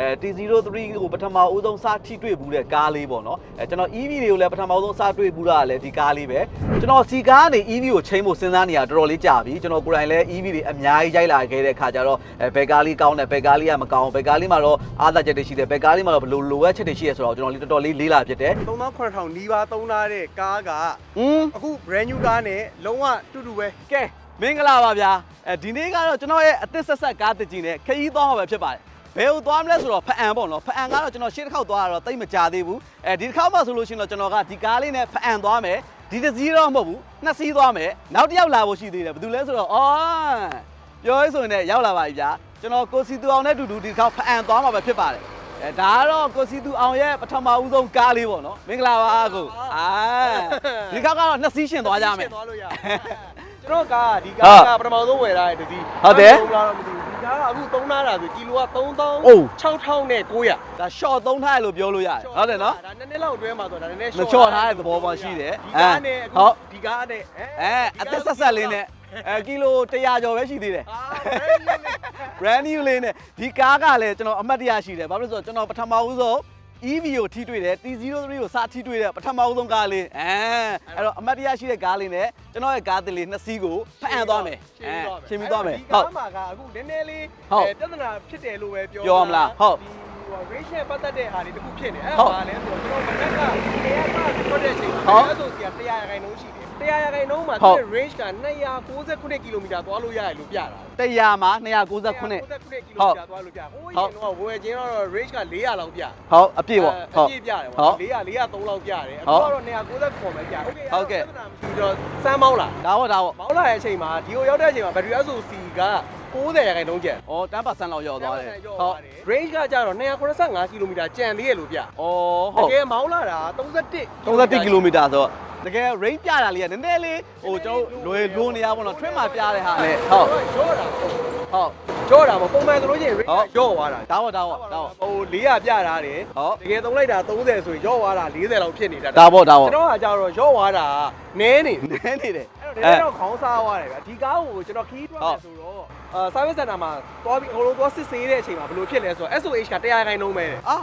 အဲ T03 ကိုပထမဦးဆုံးစထိတွေ့ဘူးတဲ့ကားလေးပေါ့နော်အဲကျွန်တော် EV တွေကိုလည်းပထမဦးဆုံးစတွေ့ဘူးတာလည်းဒီကားလေးပဲကျွန်တော်စီကားကနေ EV ကိုချိန်ဖို့စဉ်းစားနေရတော်တော်လေးကြာပြီကျွန်တော်ကိုယ်တိုင်လည်း EV တွေအများကြီးရိုက်လာခဲ့တဲ့ခါကျတော့အဲဘယ်ကားလေးကောင်းတယ်ဘယ်ကားလေးကမကောင်းဘယ်ကားလေးမှာတော့အားသာချက်တွေရှိတယ်ဘယ်ကားလေးမှာတော့ဘယ်လိုလိုအပ်ချက်တွေရှိရဆိုတော့ကျွန်တော်လေးတော်တော်လေးလေးလာဖြစ်တယ်3800နီးပါးသုံးထားတဲ့ကားကอืมအခု brand new ကားနဲ့လုံးဝတူတူပဲကဲမင်္ဂလာပါဗျာအဲဒီနေ့ကတော့ကျွန်တော်ရဲ့အသစ်ဆက်ဆက်ကားတစ်ကြီးနဲ့ခရီးသွားမှာပဲဖြစ်ပါတယ် ဘယ်ကိုသွားမလဲဆိုတော့ဖအံပေါ့နော်ဖအံကတော့ကျွန်တော်ရှေ့တစ်ခေါက်သွားတာတော့တိတ်မကြသေးဘူးအဲဒီတစ်ခေါက်မှဆိုလို့ရှိရင်တော့ကျွန်တော်ကဒီကားလေးနဲ့ဖအံသွားမယ်ဒီတစ်စီးတော့မဟုတ်ဘူးနှစ်စီးသွားမယ်နောက်တစ်ယောက်လာဖို့ရှိသေးတယ်ဘယ်သူလဲဆိုတော့အော်ပြောရေးဆိုရင်လည်းရောက်လာပါပြီဗျာကျွန်တော်ကိုစီတူအောင်နဲ့တူတူဒီတစ်ခေါက်ဖအံသွားမှာပဲဖြစ်ပါတယ်အဲဒါကတော့ကိုစီတူအောင်ရဲ့ပထမဦးဆုံးကားလေးပေါ့နော်မင်္ဂလာပါကိုအာဒီခေါက်ကတော့နှစ်စီးရှင်သွားကြမယ်သွားလို့ရကျွန်တော်ကားဒီကားကပထမဆုံးဝယ်ထားတဲ့တစ်စီးဟုတ်တယ်သုံးလားတော့မသိဘူး ဒီကားကအခုသုံးထားတာဆိုကီလိုကအိုး3000 6900နဲ့900ဒါ short သုံးထားရလို့ပြောလို့ရတယ်ဟုတ်တယ်နော်ဒါနည်းနည်းလောက်အတွဲမှာဆိုဒါနည်းနည်းမချော့ထားတဲ့သဘောပေါ်ရှိတယ်ဒီကားနဲ့ဟုတ်ဒီကားနဲ့အဲအသက်ဆက်ဆက်လေးနဲ့အဲကီလို100ကျော်ပဲရှိသေးတယ်အာ brand new လေးနဲ့ဒီကားကလည်းကျွန်တော်အမှတ်တရရှိတယ်ဘာဖြစ်လို့လဲဆိုတော့ကျွန်တော်ပထမဦးဆုံး EV ကိုထိတွေ့တယ် T03 ကိုစထိတွေ့တဲ့ပထမဦးဆုံးကားလေးအဲအဲ့တော့အမှတ်တရရှိတဲ့ကားလေးနဲ့ကျွန်တော်ရဲ့ကားတစ်လေးနှစ်စီးကိုဖအံ့သွားမယ်အဲရှင်းပြီးသွားမယ်ဒီဟုတ်ကားမှာကအခုနည်းနည်းလေးဟုတ်အဲပြဿနာဖြစ်တယ်လို့ပဲပြောပြောမလားဟုတ်ဒီဟို range နဲ့ပတ်သက်တဲ့ဟာတွေတခုဖြစ်နေအဲ့ဟုတ်ဒါပါလဲဆိုတော့ကျွန်တော်မနက်ကတရားစထွက်တဲ့အချိန်ဟုတ်မှာအဲ့ဆိုစီက100ရာခိုင်နှုန်းရှိတယ် တရားရခိုင်နှုန်းမှာသူ့ range က269 km သွားလို့ရတယ်လို့ပြတာ100မှာ269 269 km သွားလို့ပြဟိုးရင်တော့ဝယ်ချင်းတော့ range က400လောက်ပြဟုတ်အပြည့်ပေါ့ဟုတ်အပြည့်ပြတယ်ပေါ့400 403လောက်ပြတယ်အခုတော့269ခေါ်မယ်ပြဟုတ်ကဲ့ပြီးတော့စမ်းမောင်းလာဒါပေါ့ဒါပေါ့မောင်းလာတဲ့အချိန်မှာဒီကိုရောက်တဲ့အချိန်မှာ battery SOC က90ရာခိုင်နှုန်းကျန်။အော်10%လောက်ရော့သွားတယ်။ဟုတ်။ range ကကြတော့285 km ကျန်သေးရလို့ပြ။အော်ဟုတ်။တကယ်မောင်းလာတာ31 31 km ဆိုတော့ တကယ် range ပြတာလေးကနည်းနည်းလေးဟိုကျွန်တော်လွယ်လွန်နေရပါတော့ train မှာပြတဲ့ဟာနဲ့ဟုတ်ရော့တာဟုတ်ရော့တာပေါ့ပုံမှန်ဆိုလို့ချင်း range ဟုတ်ရော့သွားတာဒါပေါ့ဒါပေါ့ဒါပေါ့ဟို400ပြတာတယ်ဟုတ်တကယ်သုံးလိုက်တာ30ဆိုရင်ရော့သွားတာ40လောက်ဖြစ်နေတာဒါပေါ့ဒါပေါ့ကျွန်တော်ကကြတော့ရော့သွားတာနည်းနေနည်းနေတယ်အဲ့တော့ဒီတော့ခေါင်းစားသွားတယ်ဗျာဒီကားကိုကျွန်တော်ခီးထွက်မယ်ဆိုတော့အာ service center မှာသွားပြီးအကုန်လုံးသွားစစ်ဆေးတဲ့အချိန်မှာဘယ်လိုဖြစ်လဲဆိုတော့ SOH က100ခိုင်နှုံးပဲတဲ့အာ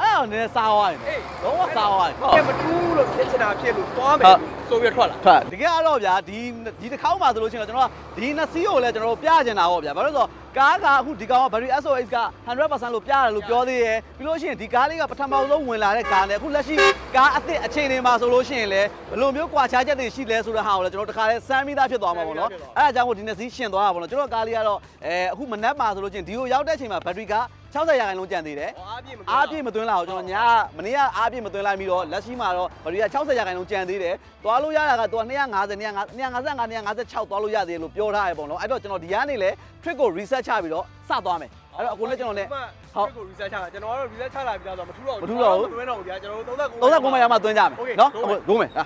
အဲ့တော့နည်းနည်းစားသွားတယ်အေးလုံးဝစားသွားတယ် ကဲမတူးလို့ဖြစ်ချင်တာဖြစ်လို့သွားမယ်ဆိုပြီးထွက်လာထွက်တကယ်တော့ဗျာဒီဒီတစ်ခေါက်မှဆိုလို့ရှိရင်တော့ကျွန်တော်ကဒီနှစ်စီးကိုလည်းကျွန်တော်တို့ပြချင်တာပေါ့ဗျာဘာလို့လဲဆိုတော့ကားကအခုဒီကောင်က battery SOX က100%လို့ပြရတယ်လို့ပြောသေးတယ်ပြီးလို့ရှိရင်ဒီကားလေးကပထမဆုံးဝင်လာတဲ့ကားနဲ့အခုလက်ရှိကားအသစ်အချိန်တွေမှာဆိုလို့ရှိရင်လည်းဘယ်လိုမျိုးကွာခြားချက်တွေရှိလဲဆိုတဲ့ဟာကိုလည်းကျွန်တော်တို့တခါလဲစမ်းပြီးသားဖြစ်သွားမှာပေါ့နော်အဲ့ဒါကြောင့်မို့ဒီနှစ်စီးရှင်သွားတာပေါ့နော်ကျွန်တော်ကားလေးကတော့အဲအခုမနက်မှာဆိုလို့ရှိရင်ဒီကိုရောက်တဲ့အချိန်မှာ battery က60ရာခိုင်နှုန်းကျန်သေးတယ်အားပြည့်မအားပြည့်မသွင်းလာအောင်ကျွန်တော်ညာမနေ့ကအားပြည့်မသွင်းလိုက်ပြီးတော့လက်ရှိမှာတော့ဗရီက60ရာခိုင်နှုန်းကျန်သေးတယ်။သွားလို့ရတာကသူက250 255 256သွားလို့ရသေးတယ်လို့ပြောထားရပေါ့နော်။အဲ့တော့ကျွန်တော်ဒီကနေလဲ trick ကို reset ချပြီးတော့စသွားမယ်။အဲ့တော့အခုလည်းကျွန်တော်လည်းဟုတ်ကို research ချတာကျွန်တော်ကတော့ research ချလာပြီးတော့မထူတော့မထူတော့ဘူးမတွဲတော့ဘူးဗျာကျွန်တော်တို့39 39မှာရမှသွင်းကြမယ် Okay, နော် go အခုမယ်ဒုံးမယ်ဟာ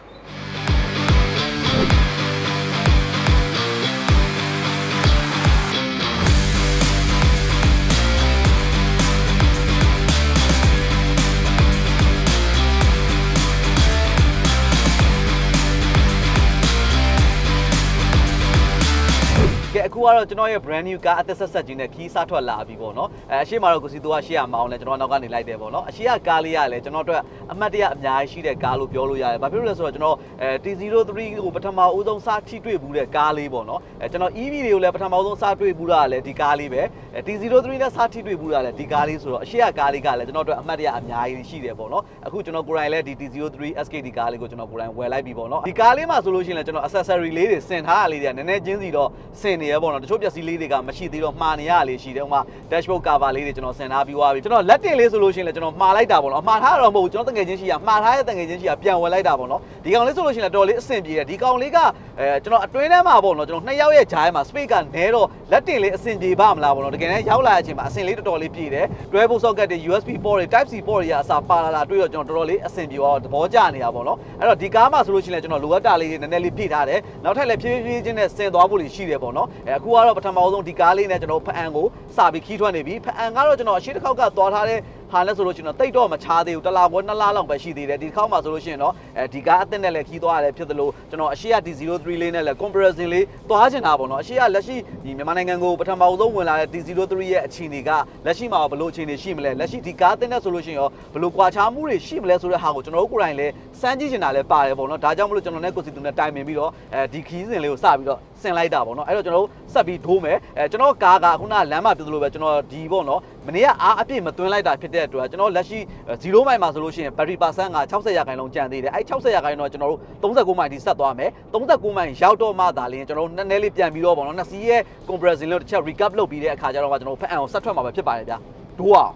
ခုကတော့ကျွန်တော်ရဲ့ brand new ကားအသက်ဆက်ဆက်ကြီးနဲ့ခီးစားထွက်လာပြီပေါ့နော်အဲအရှိမတော့ကိုစီတူကရှေ့ရမအောင်လဲကျွန်တော်နောက်ကနေလိုက်တယ်ပေါ့နော်အရှိကကားလေးကလည်းကျွန်တော်တို့အမှတ်တရအများကြီးရှိတဲ့ကားလို့ပြောလို့ရတယ်ဘာဖြစ်လို့လဲဆိုတော့ကျွန်တော်အဲ T03 ကိုပထမဦးဆုံးစထိတွေ့ဘူးတဲ့ကားလေးပေါ့နော်အဲကျွန်တော် EV တွေကိုလည်းပထမဦးဆုံးစတွေ့ဘူးတာလည်းဒီကားလေးပဲအဲ T03 နဲ့စထိတွေ့ဘူးတာလည်းဒီကားလေးဆိုတော့အရှိကကားလေးကလည်းကျွန်တော်တို့အမှတ်တရအများကြီးရှိတယ်ပေါ့နော်အခုကျွန်တော်ကိုယ်တိုင်လည်းဒီ T03 SKD ကားလေးကိုကျွန်တော်ကိုယ်တိုင်ဝယ်လိုက်ပြီပေါ့နော်ဒီကားလေးမှာဆိုလို့ရှိရင်လည်းကျွန်တော် accessory လေးတွေဆင်ထားရလေးတွေကနည်းနည်းချင်းစီတော့ဆင်နေရပေါ့နော်တချို့ပစ္စည်းလေးတွေကမရှိသေးတော့မှားနေရလေးရှိတယ်ဥပမာ dashboard cover လေးတွေကျွန်တော်ဆင်ထားပြီးသွားပြီကျွန်တော်လက်တင်လေးဆိုလို့ရှိရင်လည်းကျွန်တော်မှားလိုက်တာပေါ့နော်အမှားထားတော့မဟုတ်ဘူးကျွန်တော်တငယ်ချင်းရှိရမှားထားတဲ့တငယ်ချင်းရှိရပြန်ဝယ်လိုက်တာပေါ့နော်ဒီကောင်လေးဆိုလို့ရှိရင်လည်းတော်တော်လေးအဆင်ပြေတယ်ဒီကောင်လေးကအဲကျွန်တော်အတွင်းထဲမှာပေါ့နော်ကျွန်တော်နှစ်ယောက်ရဲ့ဂျားထဲမှာ space ကနဲတော့လက်တင်လေးအဆင်ပြေပါမလားပေါ့နော်တကယ်တမ်းရောက်လာတဲ့အချိန်မှာအဆင်လေးတော်တော်လေးပြေတယ်တွဲဖို့ socket တွေ USB port တွေ type C port တွေကအစားပါလာတာတွေ့တော့ကျွန်တော်တော်တော်လေးအဆင်ပြေသွားတော့သဘောကျနေတာပေါ့နော်အဲ့တော့ဒီကားမှာဆိုလို့ရှိရင်လည်းကျွန်တော်လိုအပ်တာလေးတွေနည်းနည်းလေးဖြည့်ထားတယ်နောက်ထပ်လည်းဖြည်းဖြည်းချင်းနဲ့ဆင်သွားဖို့လေးရှိတယ်ပေါ့နော်အဲအခုကတော့ပထမဆုံးဒီကားလေးနဲ့ကျွန်တော်ဖအံကိုစာပြီးခီးထွက်နေပြီဖအံကတော့ကျွန်တော်အရှိတစ်ခေါက်ကသွားထားတဲ့ ဘာလဲဆိုလို့ရှိရင်တော့တိတ်တော့မချားသေးဘူးတစ်လားဘောနှစ်လားလောက်ပဲရှိသေးတယ်ဒီတစ်ခေါက်မှာဆိုလို့ရှိရင်တော့အဲဒီကားအသစ်နဲ့လည်းခီးသွားရတယ်ဖြစ်သလိုကျွန်တော်အရှိရ D03 လေးနဲ့လည်း comparison လေးသွားချင်တာပေါ့နော်အရှိရလက်ရှိဒီမြန်မာနိုင်ငံကိုပထမဆုံးဝင်လာတဲ့ D03 ရဲ့အခြေအနေကလက်ရှိမှာဘယ်လိုအခြေအနေရှိမလဲလက်ရှိဒီကားအသစ်နဲ့ဆိုလို့ရှိရင်ရောဘယ်လိုကွာခြားမှုတွေရှိမလဲဆိုတဲ့ဟာကိုကျွန်တော်တို့ကိုယ်တိုင်လည်းစမ်းကြည့်ချင်တာလည်းပါတယ်ပေါ့နော်ဒါကြောင့်မလို့ကျွန်တော်နဲ့ကိုစီသူနဲ့တိုင်ပင်ပြီးတော့အဲဒီခီးစဉ်လေးကိုစပြီးတော့ဆင်လိုက်တာပေါ့နော်အဲ့တော့ကျွန်တော်တို့ဆက်ပြီးဒိုးမယ်အဲကျွန်တော်ကားကခုနလမ်းမှာပြသလိုပဲကျွန်တော်ဒီပေါ့နော်မနေ့ကအားအပြည့်မသွင်းလိုက်တာဖြစ်တဲ့အတွက်ကျွန်တော်လက်ရှိ0မိုင်မှာဆိုလို့ရှိရင် battery percent က60ရာခိုင်နှုန်းကျန်သေးတယ်အဲ့60ရာခိုင်နှုန်းကကျွန်တော်တို့39မိုင်ထိဆက်သွားမယ်39မိုင်ရောက်တော့မှသာလင်းကျွန်တော်တို့နည်းနည်းလေးပြန်ပြီးတော့ပေါ့နော်နှစ်စီးရဲ့ compression လေးတစ်ချက် recap လုပ်ပြီးတဲ့အခါကျတော့မှကျွန်တော်တို့ဖက်အံကိုဆက်ထွက်မှာပဲဖြစ်ပါတယ်ဗျာဒိုးအောင်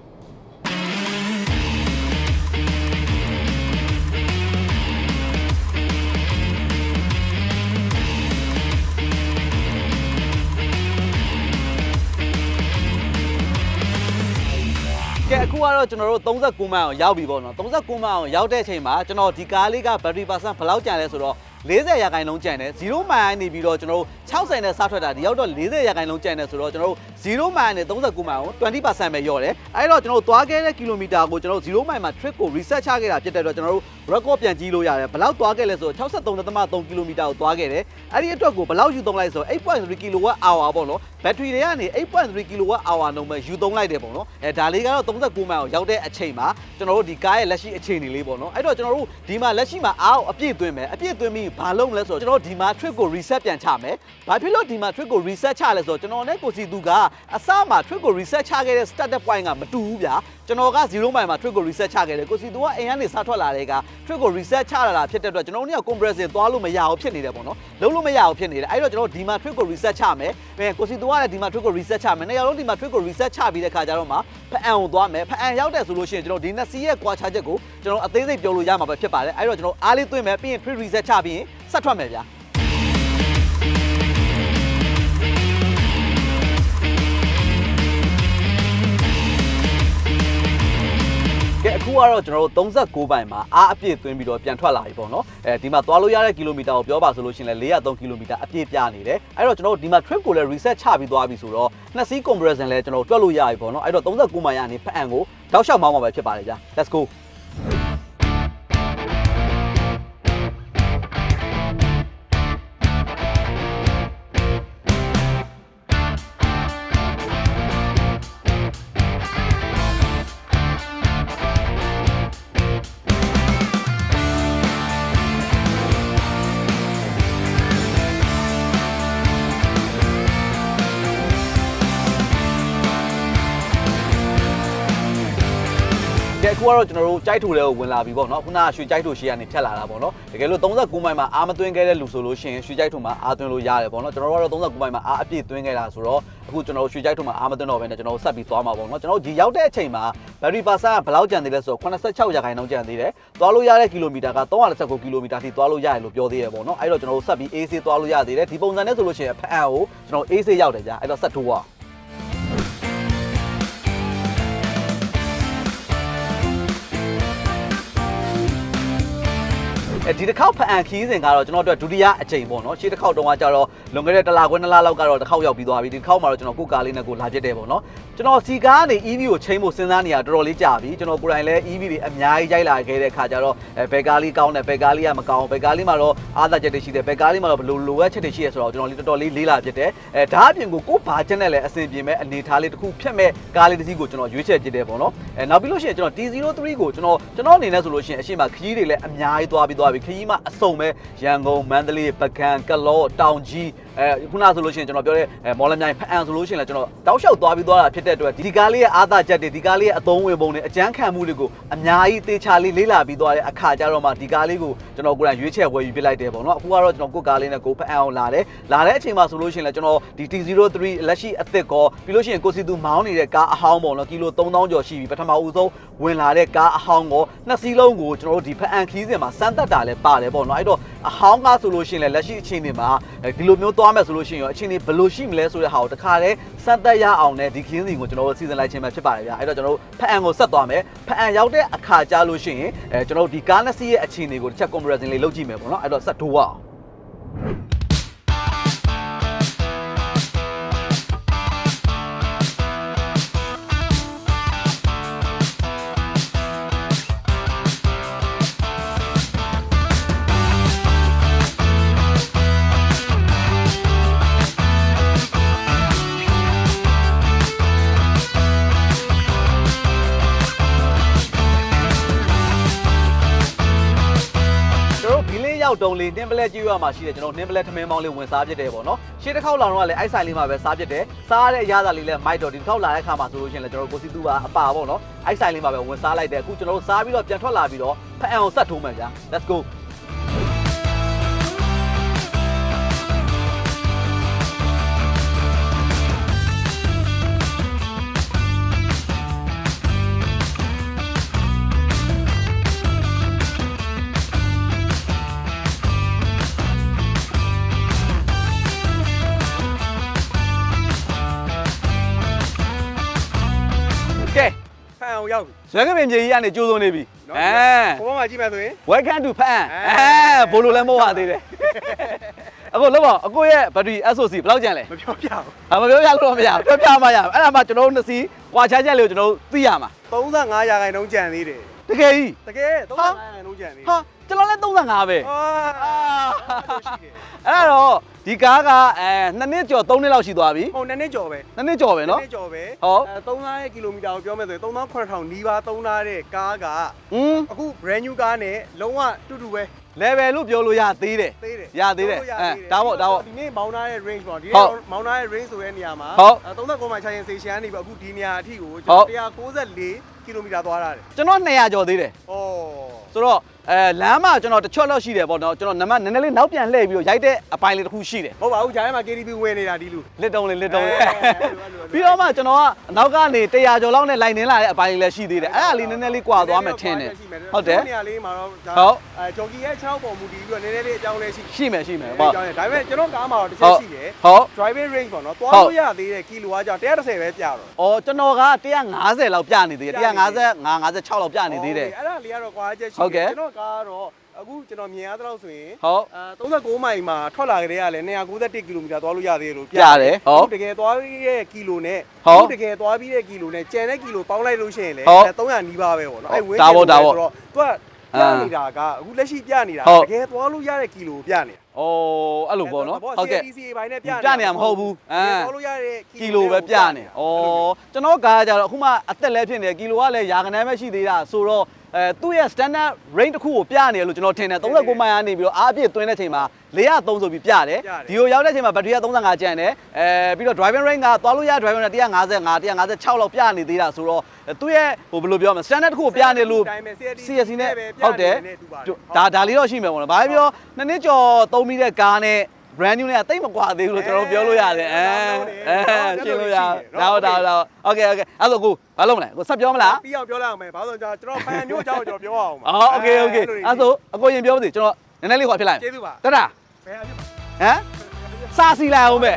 ကဲအခုကတော့ကျွန်တော်တို့39မိုင်အောင်ရောက်ပြီပေါ့နော်39မိုင်အောင်ရောက်တဲ့အချိန်မှာကျွန်တော်ဒီကားလေးက battery percent ဘယ်လောက်ကျန်လဲဆိုတော့40ရာခိုင်နှုန်းကျန်တယ်0မိုင်ကနေပြီးတော့ကျွန်တော်တို့60နဲ့စထွက်တာဒီရောက်တော့40ရာခိုင်နှုန်းကျန်တယ်ဆိုတော့ကျွန်တော်တို့0မိုင်နဲ့39မိုင်အောင်20%ပဲရော့တယ်အဲ့တော့ကျွန်တော်တို့သွားခဲ့တဲ့ကီလိုမီတာကိုကျွန်တော်တို့0မိုင်မှာ trip ကို reset ချခဲ့တာဖြစ်တဲ့အတွက်ကျွန်တော်တို့ record ပြန်ကြည့်လို့ရတယ်ဘယ်လောက်သွားခဲ့လဲဆိုတော့63.3ကီလိုမီတာကိုသွားခဲ့တယ်အဲ့ဒီအတွက်ကိုဘယ်လောက်ယူသုံးလိုက်ဆိုတော့8.3 kilowatt hour ပေါ့နော်ဘက်ထရီတွေကနေ8.3 kilowatt hour နှုန်းပဲယူသုံးလိုက်တယ်ပေါ့နော်အဲဒါလေးကတော့39မိုင်ကိုရောက်တဲ့အချိန်မှာကျွန်တော်တို့ဒီကားရဲ့လက်ရှိအခြေအနေလေးပေါ့နော်အဲ့တော့ကျွန်တော်တို့ဒီမှာလက်ရှိမှာအားကိုအပြည့်သွင်းမယ်အပြည့်သွင်းပြီးဘာလုပ်မလဲဆိုတော့ကျွန်တော်တို့ဒီမှာ trip ကို reset ပြန်ချမယ်ဘာဖြစ်လို့ဒီမှာ trip ကို reset ချလဲဆိုတော့ကျွန်တော်နဲ့ကိုစီသူကအစမှာ trip ကို reset ချခဲ့တဲ့ startup point ကမတူဘူးဗျာကျွန်တော်က0မိုင်မှာ trip ကို reset ချခဲ့တယ်ကိုစီသူကအိမ်ကနေစထွက်လာတဲ့က trip ကို reset ချလာတာဖြစ်တဲ့အတွက်ကျွန်တော်တို့က compression သွားလို့မရအောင်ဖြစ်နေတယ်ပေါ့နော်လုံးလို့မရအောင်ဖြစ်နေတယ်အဲ့တော့ကျွန်တော်ဒီမှာ trip ကို reset ချမယ်အဲကိုစီသူကလည်းဒီမှာ trip ကို reset ချမယ်နှစ်ယောက်လုံးဒီမှာ trip ကို reset ချပြီးတဲ့ခါကျတော့မှဖအံကိုသွားမယ်ဖအံရောက်တယ်ဆိုလို့ရှိရင်ကျွန်တော်ဒီနှစ်စီးရဲ့ကွာခြားချက်ကိုကျွန်တော်အသေးစိတ်ပြောလို့ရမှာပဲဖြစ်ပါတယ်အဲ့တော့ကျွန်တော်အားလေးသွင်းမယ်ပြီးရင် trip reset ချပြီးရင်ဆက်ထွက်မယ်ဗျာ အခုကတော့ကျွန်တော်တို့39ပိုင်မှာအားအပြည့်သွင်းပြီးတော့ပြန်ထွက်လာပြီပေါ့နော်အဲဒီမှာသွားလို့ရတဲ့ကီလိုမီတာကိုပြောပါဆိုလို့ရှိရင်လည်း403ကီလိုမီတာအပြည့်ပြနေတယ်အဲ့တော့ကျွန်တော်တို့ဒီမှာ trip ကိုလည်း reset ချပြီးသွားပြီဆိုတော့နှစ်စီး comparison လည်းကျွန်တော်တို့တွက်လို့ရပြီပေါ့နော်အဲ့တော့39မိုင်ကနေဖက်အံကိုတောက်လျှောက်မောင်းမှာပဲဖြစ်ပါတယ်ကြာ let's go ကဲအခုကတော့ကျွန်တော်တို့ကြိုက်ထူတဲ့ကိုဝင်လာပြီပေါ့နော်ခုနကရွှေကြိုက်ထူရှေ့ကနေဖြတ်လာတာပေါ့နော်တကယ်လို့39မိုင်မှာအားမသွင်းခဲ့တဲ့လူဆိုလို့ရှိရင်ရွှေကြိုက်ထူမှာအားသွင်းလို့ရတယ်ပေါ့နော်ကျွန်တော်တို့ကတော့39မိုင်မှာအားအပြည့်သွင်းခဲ့တာဆိုတော့အခုကျွန်တော်တို့ရွှေကြိုက်ထူမှာအားမသွင်းတော့ဘဲနဲ့ကျွန်တော်တို့ဆက်ပြီးသွားမှာပေါ့နော်ကျွန်တော်တို့ဒီရောက်တဲ့အချိန်မှာ battery percent ကဘယ်လောက်ကျန်သေးလဲဆိုတော့86ရာခိုင်နှုန်းကျန်သေးတယ်သွားလို့ရတဲ့ကီလိုမီတာက319ကီလိုမီတာထိသွားလို့ရတယ်လို့ပြောသေးရပေါ့နော်အဲ့တော့ကျွန်တော်တို့ဆက်ပြီး AC သွားလို့ရသေးတယ်ဒီပုံစံနဲ့ဆိုလို့ရှိရင်ဖအံကိုကျွန်တော် AC ရောက်တယ်ကြာအဲ့တော့ဆက်ထိုးအော အဲဒီတစ်ခေါက်ဖအံခီးစဉ်ကတော့ကျွန်တော်တို့ဒုတိယအကြိမ်ပေါ့နော်ရှေ့တစ်ခေါက်တုန်းကကြတော့လွန်ခဲ့တဲ့တစ်လခွဲနှစ်လလောက်ကတော့တစ်ခေါက်ရောက်ပြီးသွားပြီဒီတစ်ခေါက်မှာတော့ကျွန်တော်ကိုယ်ကားလေးနဲ့ကိုလာပြစ်တယ်ပေါ့နော်ကျွန်တော်စီကားကနေ EV ကိုချိန်ဖို့စဉ်းစားနေရတော်တော်လေးကြာပြီကျွန်တော်ကိုယ်တိုင်လည်း EV တွေအများကြီးကြိုက်လာခဲ့တဲ့ခါကျတော့အဲဘယ်ကားလေးကောင်းတယ်ဘယ်ကားလေးကမကောင်းဘယ်ကားလေးမှာတော့အားသာချက်တွေရှိတယ်ဘယ်ကားလေးမှာတော့ဘယ်လိုလိုအပ်ချက်တွေရှိရဆိုတော့ကျွန်တော်လေးတော်တော်လေးလေးလာပြစ်တယ်အဲဒါအပြင်ကိုကိုဘာချက်နဲ့လည်းအဆင်ပြေမဲ့အနေထားလေးတစ်ခုဖြတ်မဲ့ကားလေးတစ်စီးကိုကျွန်တော်ရွေးချယ်ပြစ်တယ်ပေါ့နော်အဲနောက်ပြီးလို့ရှိရင်ကျွန်တော် T03 ကိုကျွန်တော်ကျွန်တော်အနေနဲ့ဆိုလို့ရှိရင်အရှိမခရီးတွေလည်းအများကြီးသွားပြီးသွားပြီခရီးမှာအစုံပဲရန်ကုန်မန္တလေးပကံကလောတောင်ကြီး အဲခုနဆိုလို့ရှိရင်ကျွန်တော်ပြောတဲ့မော်လမြိုင်ဖအံဆိုလို့ရှိရင်လည်းကျွန်တော်တောက်လျှောက်သွားပြီးသွားတာဖြစ်တဲ့အတွက်ဒီကားလေးရဲ့အားသာချက်တွေဒီကားလေးရဲ့အသုံးဝင်ပုံတွေအကြမ်းခံမှုတွေကိုအများကြီးသေချာလေးလေးလာပြီးသွားတဲ့အခါကျတော့မှဒီကားလေးကိုကျွန်တော်ကိုယ်တိုင်ရွေးချယ်ဝယ်ယူပြလိုက်တယ်ပေါ့နော်အခုကတော့ကျွန်တော်ကိုယ်ကားလေးနဲ့ကိုဖအံအောင်လာတယ်လာတဲ့အချိန်မှာဆိုလို့ရှိရင်လည်းကျွန်တော်ဒီ T03 လက်ရှိအသစ်ကောပြီးလို့ရှိရင်ကိုစီသူမောင်းနေတဲ့ကားအဟောင်းပေါ့နော်ကီလို3000ကျော်ရှိပြီပထမဦးဆုံးဝင်လာတဲ့ကားအဟောင်းကိုနှစ်စီးလုံးကိုကျွန်တော်တို့ဒီဖအံခီးစဉ်မှာစမ်းသက်တာလည်းပါတယ်ပေါ့နော်အဲ့တော့အဟောင်းကားဆိုလို့ရှိရင်လည်းလက်ရှိအချိန်တွေမှာဒီလိုမျိုးသွားမယ်ဆိုလို့ရှိရင်ရောအချိန်တွေဘယ်လိုရှိမလဲဆိုတဲ့ဟာကိုတခါတည်းစမ်းသက်ရအောင်နဲ့ဒီခင်းစဉ်ကိုကျွန်တော်တို့စီစဉ်လိုက်ခြင်းပဲဖြစ်ပါတယ်ဗျာအဲ့တော့ကျွန်တော်တို့ဖအံကိုဆက်သွားမယ်ဖအံရောက်တဲ့အခါကြာလို့ရှိရင်အဲကျွန်တော်တို့ဒီကားနှစ်စီးရဲ့အခြေအနေကိုတစ်ချက် comparison လေးလုပ်ကြည့်မယ်ပေါ့နော်အဲ့တော့ဆက်ထိုးရအောင် 34နင်းပလက်ကြီးရွာမှာရှိတဲ့ကျွန်တော်နင်းပလက်ထမင်းပေါင်းလေးဝင်စားဖြစ်တယ်ပေါ့နော်ရှေ့တစ်ခေါက်လာတော့ကလည်းအိုက်ဆိုင်လေးမှာပဲစားဖြစ်တယ်စားတဲ့အရာသာလေးလည်းမိုက်တော့ဒီတစ်ခေါက်လာတဲ့အခါမှာဆိုလို့ရှိရင်လည်းကျွန်တော်ကိုစီတူကအပါပေါ့နော်အိုက်ဆိုင်လေးမှာပဲဝင်စားလိုက်တယ်အခုကျွန်တော်တို့စားပြီးတော့ပြန်ထွက်လာပြီးတော့ဖအံအောင်ဆက်ထိုးမယ်ဗျာ let's go ကဲဖန်အောင်ရောက်ပြီရွက်ကပင်မြေကြီးကနေကြိုးစုံနေပြီနော်အဲဘုံမှာကြည့်မယ်ဆိုရင် welcome to ဖက်အံအဲအဲဘိုးလိုလည်းမဟုတ်ပါသေးတယ်အခုလောပါအကိုရဲ့ battery SOC ဘယ်လောက်ကျန်လဲမပြောပြဘူးအမပြောပြလို့တော့မရဘူးပြောပြမှရမယ်အဲ့ဒါမှကျွန်တော်တို့နှစ်စီးကွာခြားချက်လေးကိုကျွန်တော်တို့သိရမှာ35ရာခိုင်နှုန်းကြံသေးတယ်တကယ်ကြီးတကယ်35ရာခိုင်နှုန်းကြံသေးတယ်ဟာ ကျွန်တော်လည်း35ပဲအာအဲ့တော့ဒီကားကအဲနှစ်နှစ်ကျော်3နှစ်လောက်ရှိသွားပြီဟိုနှစ်နှစ်ကျော်ပဲနှစ်နှစ်ကျော်ပဲနော်နှစ်ကျော်ပဲဟုတ်အဲ3000ရဲ့ကီလိုမီတာကိုပြောမယ်ဆိုရင်38000နီးပါးသုံးထားတဲ့ကားကอืมအခု brand new ကားနဲ့လုံးဝတူတူပဲ level လို့ပြောလို့ရသေးတယ်သေးတယ်ရသေးတယ်လုံးဝအဲဒါပေါ့ဒါပေါ့ဒီနေ့မောင်းထားတဲ့ range ပေါ့ဒီဟုနေ့တ်မောင်းထားတဲ့ range ဆိုတဲ့နေရာမှာဟုတ်အဲ39မိုင် charging station ကနေပြီးအခုဒီနေရာအထိကိုဟုတ်ကျွန်တော်194ကီလိုမီတာသွားရတယ်ကျွန်တော်200ကျော်သေးတယ်။ဩဆိုတော့ အဲလမ်းမှာကျွန်တော်တစ်ချော့လောက်ရှိတယ်ပေါ့နော်ကျွန်တော်နံပါတ်နည်းနည်းလေးနောက်ပြန်လှည့်ပြီးတော့ရိုက်တဲ့အပိုင်းလေးတစ်ခုရှိတယ်ဟုတ်ပါဘူးဂျာထဲမှာ KTV ဝင်နေတာဒီလူ လစ်တုံးလေးလစ်တုံးလေးအဲအဲ့လိုအဲ့လိုပြီးတော့မှကျွန်တော်ကအနောက်ကနေ100ကျော်လောက်နဲ့လိုက်နေလာတဲ့အပိုင်းလေးလည်းရှိသေးတယ်အဲ့ဒါလေးနည်းနည်းလေးကွာသွားမယ်ထင်တယ်ဟုတ်တယ်ဒီနေရာလေးမှာတော့ဒါဟုတ်အဲဂျော်ကီရဲ့6ပေါ်မူတည်ပြီးတော့နည်းနည်းလေးအကြောင်းလေးရှိရှိမယ်ရှိမယ်ပေါ့ပေါ့ဒါပေမဲ့ကျွန်တော်ကားမှာတော့တစ်ချက်ရှိတယ်ဟုတ် driving range ပေါ့နော်သွားဟုတ်လို့ရသေးတဲ့ကီလိုကကြောင့်130ပဲပြတော့အော်ကျွန်တော်က150လောက်ပြနေသေးတယ်155 56လောက်ပြနေသေးတယ်အဲ့ဒါလေးကတော့ကွာချက်ရှိဟုတ်ကဲ့ကျွန်တော်ကားကတော့အခုကျွန်တော်မြင်ရတဲ့လောက်ဆိုရင်ဟုတ်အဲ39မိုင်မှာထွက်လာကြတဲ့ကလည်း291ကီလိုမီတာသွားလို့ရသေးတယ်လို့ပြတယ်ဟုတ်တကယ်သွားပြီးတဲ့ကီလိုနဲ့ဟုတ်အခုတကယ်သွားပြီးတဲ့ကီလိုနဲ့ကျန်တဲ့ကီလိုပေါင်းလိုက်လို့ရှိရင်လည်းဟုတ်300နီးပါးပဲပေါ့နော်ဟုတ်အဲ့ဝင်းဒါပေါ့ဒါပေါ့ဆိုတော့သူကပြနေတာကအခုလက်ရှိပြနေတာဟုတ်တကယ်သွားလို့ရတဲ့ကီလိုပြနေတာအော်အဲ့လိုပေါ့နော်ဟုတ်ကဲ့ CDC ဘိုင်းနဲ့ပြပြနေရမဟုတ်ဘူးအဲတကယ်သွားလို့ရတဲ့ကီလိုပဲပြနေ။အော်ကျွန်တော်ကားကြတော့အခုမှအသက်လည်းဖြစ်နေတယ်ကီလိုကလည်းရာခဏပဲရှိသေးတာဆိုတော့ အဲသူ့ရဲ့ standard range တစ်ခုကိုပြနေတယ်လို့ကျွန်တော်ထင်တယ်39မိုင်ကနေပြီးတော့အားအပြည့်သွင်းတဲ့ချိန်မှာ430ဆိုပြီးပြတယ်ဒီကိုရောက်တဲ့ချိန်မှာဘက်ထရီက35ကျန်တယ်အဲပြီးတော့ driving range ကသွားလို့ရ driving range 155 156လောက်ပြနေသေးတာဆိုတော့သူ့ရဲ့ဟိုဘယ်လိုပြောမလဲ standard တစ်ခုကိုပြနေလို့ CSC နဲ့ဟုတ်တယ်ဒါဒါလေးတော့ရှိမယ်ပေါ့နော်ဘာပဲပြောနှစ်နှစ်ကျော်သုံးပြီးတဲ့ကားနဲ့ brand new နဲ့အသိမကွာသေးဘူးလို့ကျွန်တော်ပြောလို့ရတယ်အဲအဲရှင်းလို့ရဒါတော့ဒါတော့ okay okay အဲ့တော့ကိုဘာလုပ်မလဲကိုဆက်ပြောမလားပြီးအောင်ပြောလိုက်အောင်မယ်ဘာလို့ကျွန်တော်ဖန်မျိုးအကြောင်းကျွန်တော်ပြောအောင်ပါအော် okay okay အဲ့ဆိုအကိုရင်ပြောပါစေကျွန်တော်နည်းနည်းလေးဟောဖြစ်လိုက်ကျေးဇူးပါတတာဟမ်စာစီလိုက်အောင်ပဲ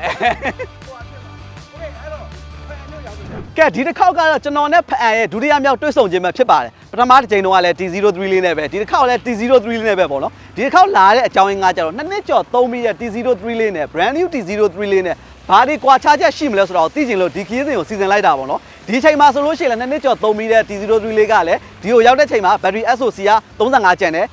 က်ပြီကဲဒီတစ်ခေါက်ကတော့ကျွန်တော်နဲ့ဖအန်ရဲ့ဒုတိယမြောက်တွေ့ဆုံခြင်းပဲဖြစ်ပါတယ်ပထမတစ်ချိန်တုန်းကလည်း T03 လေးနဲ့ပဲဒီတစ်ခေါက်လည်း T03 လေးနဲ့ပဲပေါ့နော်ဒီတစ်ခေါက်လာတဲ့အကြောင်းရင်းကကြတော့နှစ်နှစ်ကျော်သုံးပြီးတဲ့ T03 လေးနဲ့ brand new T03 လေးနဲ့ဘာဒီကွာခြားချက်ရှိမလဲဆိုတော့သိချင်လို့ဒီခီးစဉ်ကိုစီစဉ်လိုက်တာပေါ့နော်ဒီအချိန်မှာဆိုလို့ရှိရင်လည်းနှစ်နှစ်ကျော်သုံးပြီးတဲ့ T03 လေးကလည်းဒီကိုရောက်တဲ့ချိန်မှာ battery SOC က35ကျန်တယ်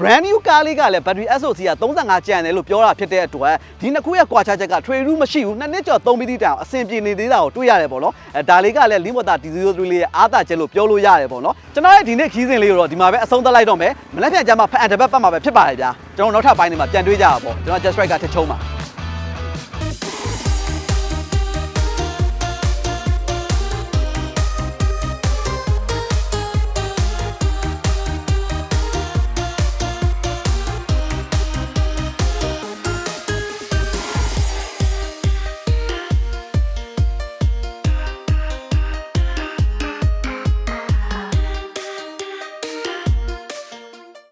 brand new ကားလေးကလည်း battery SOC က35ကျန်တယ်လို့ပြောတာဖြစ်တဲ့အတွက်ဒီနှစ်ခုရဲ့ကွာခြားချက်ကထွေထူးမရှိဘူးနှစ်နှစ်ကျော်သုံးပြီးသည့်တိုင်အောင်အဆင်ပြေနေသေးတာကိုတွေ့ရတယ်ပေါ့နော်အဲဒါလေးကလည်း Limota D03 လေးရဲ့အားသာချက်လို့ပြောလို့ရတယ်ပေါ့နော်ကျွန်တော်ရဲ့ဒီနေ့ခီးစဉ်လေးကိုတော့ဒီမှာပဲအဆုံးသတ်လိုက်တော့မယ်မနေ့ပြန်ကြမှာဖန်အန်တပတ်ပတ်မှာပဲဖြစ်ပါတယ်ဗျာကျွန်တော်နောက်ထပ်ပိုင်းတွေမှာပြန်တွေ့ကြတာပေါ့ကျွန်တော် just right ကထစ်ချုံးပါ